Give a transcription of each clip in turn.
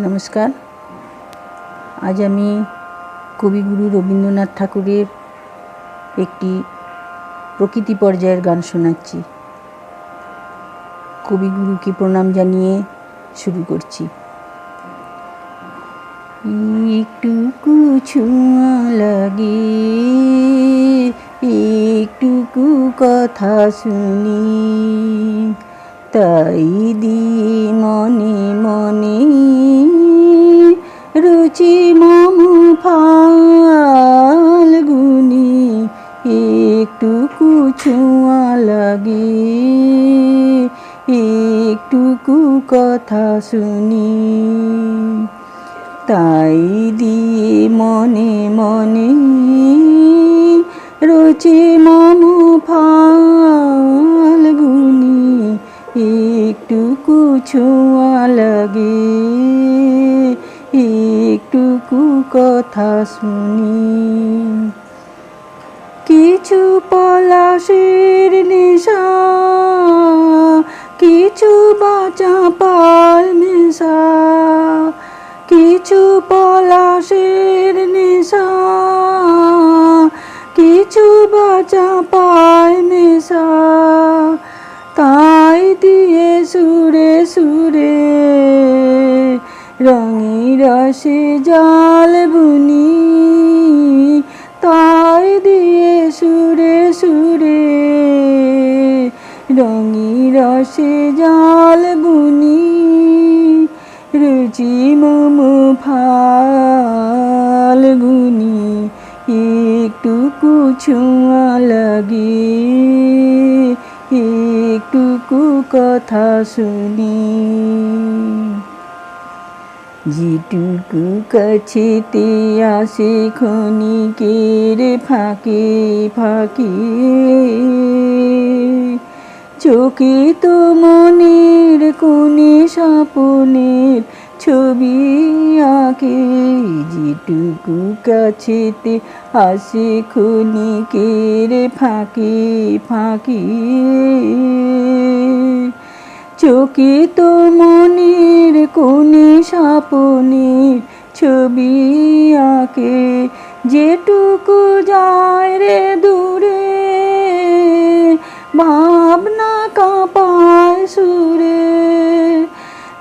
নমস্কার। আজ আমি কবিগুরু রবীন্দ্রনাথ ঠাকুরের একটি প্রকৃতি পর্যায়ের গান শোনাচ্ছি। কবিগুরুকে প্রণাম জানিয়ে শুরু করছি। একটুকু ছোঁয়া লাগে, একটুকু কথা শুনি, তাই দিয়ে মনে মনে ফাল্গুনি একটুকু ছোঁয়া লাগে, একটুকু কথা শুনি। তাই দিয়ে মনে মনে রুচি মামু ফাল্গুনি একটুকু ছোঁয়া লাগে। একটুকু কথা শুনি। কিছু পলাশের নেশা, কিছু বাঁচা পাল মেশা কিছু পলাশের নেশা, কিছু বাঁচা রসে জাল বুনি তাই দিয়ে সুরে সুরে রঙি রসে জাল বুনি, রুচি মম ফাল্গুনি একটুকু ছোঁয়া লাগে, একটুকু কথা শুনি। যেটুকু কাছেতে আসে ক্ষণিকের ফাঁকে ফাঁকে চোখে তো মনের কোণে স্বপনের ছবি আঁকে যেটুকু কাছেতে আসে ক্ষণিকের ফাঁকে ফাঁকে চোখে তো মনের স্বপনের ছবি আঁকে। যেটুকু যায় রে দূরে, ভাবনা কাঁপায় সুরে।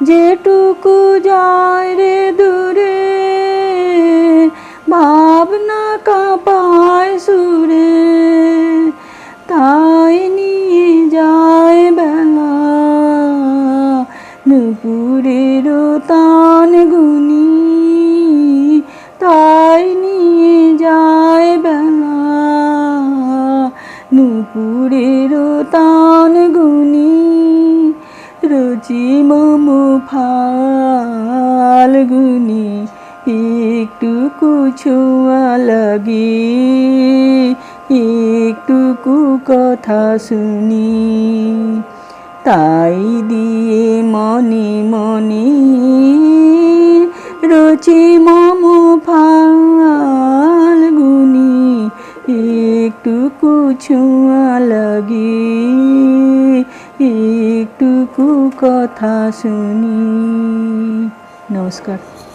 যেটুকু যায় রে দূরে, ভাবনা কাঁপায় সুরে। তাই নিয়ে যায় বেলা নুপুরের তান নুপুরের তান গুনি, রুচি মম ফাল্গুনি একটুকু ছোঁয়া লাগে, একটুকু কথা শুনি। তাই দিয়ে মনে মনে রচি মম ফাল্গুনি একটুকু ছোঁয়া কথা শুনি নমস্কার